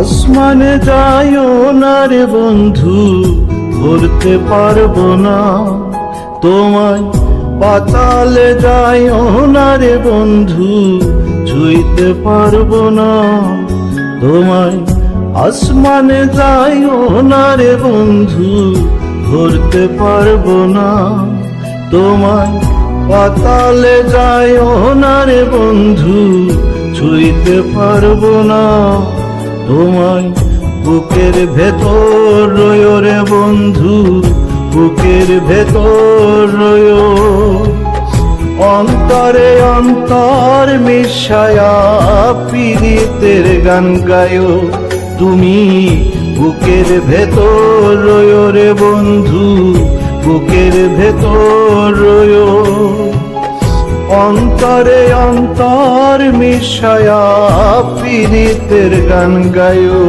আসমানে যাইও না রে বন্ধু ধরতে পারব না। তোমায় পাতালে যাইও না রে বন্ধু, ছুঁইতে পারব না। তোমায় আসমানে যাইও না রে বন্ধু ধরতে পারব না। তোমায় পাতালে যাইও না রে বন্ধু, ছুঁইতে পারব না। তোমায় বুকের ভেতর রয়ো রে বন্ধু, বুকের ভেতর রয়ো। অন্তরে অন্তর মিশায়া পীড়িতের গান গায়ো। তুমি বুকের ভেতর রয়ো রে বন্ধু, বুকের ভেতর অন্তরে অন্তর মিশায়া পীড়িতের গান গায়ো।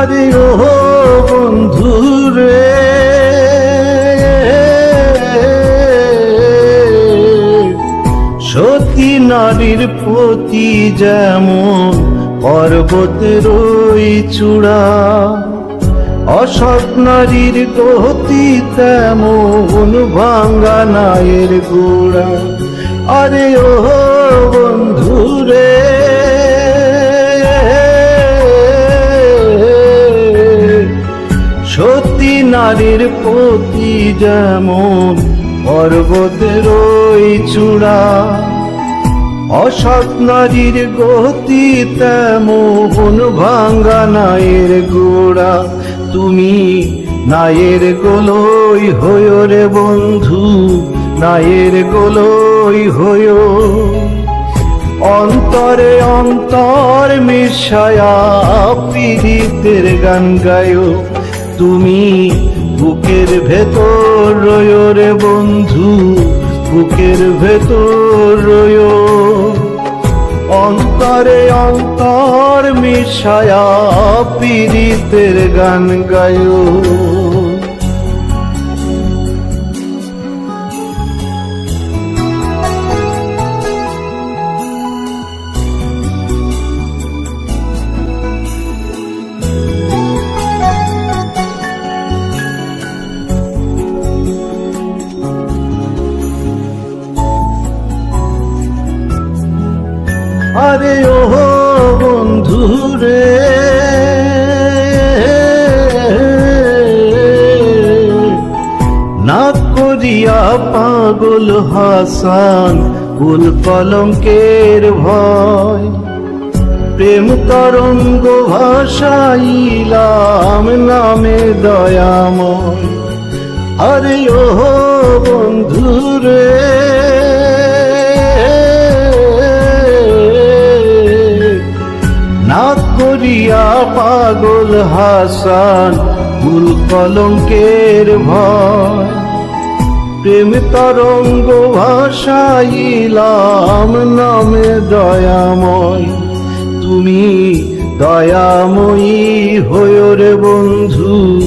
আরে ও বন্ধু রে। সতী নারীর প্রতি যেমন পর্বতের ওই চূড়া, অসৎ নারীর গতি তেমন ভাঙ্গা নায়ের গোড়া। আরে ও বন্ধু নারীর প্রতি যেমন পর্বতের ওই চূড়া, অসৎ নারীর গতি তেমন ভাঙ্গা নায়ের গোড়া। তুমি নায়ের গোলই হয়ো রে বন্ধু, নায়ের গোলই হয়ো অন্তরে অন্তর মিশায়া পীড়িতের গান গায়ো। তুমি বুকের ভেতর রয়ো রে বন্ধু, বুকের ভেতর রয়। অন্তরে অন্তর মিশায়া পীড়িতের গান গায়ো। পাগল হাসান কুল কলঙ্কের ভয়? প্রেম তরঙ্গ ভাসাইলাম নামে দয়াময়। আরে ও বন্ধু রে। না করিয়া পাগল হাসান ভুল কলঙ্কের ভয়? প্রেম তরঙ্গ ভাসাইলাম, নামে দয়াময়। তুমি দয়াময়ী হয়ো রে বন্ধু,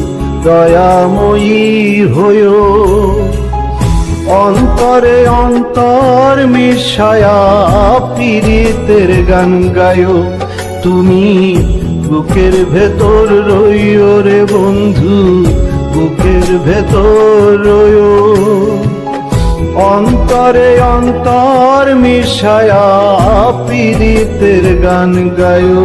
দয়াময়ী হয়ো। অন্তরে অন্তর মিশায়া পীড়িতের গান গায়ো। তুমি বুকের ভেতর রইও রে বন্ধু বুকের ভেতর অন্তরে অন্তর মিশায়া পীড়িতের গান গায়ো।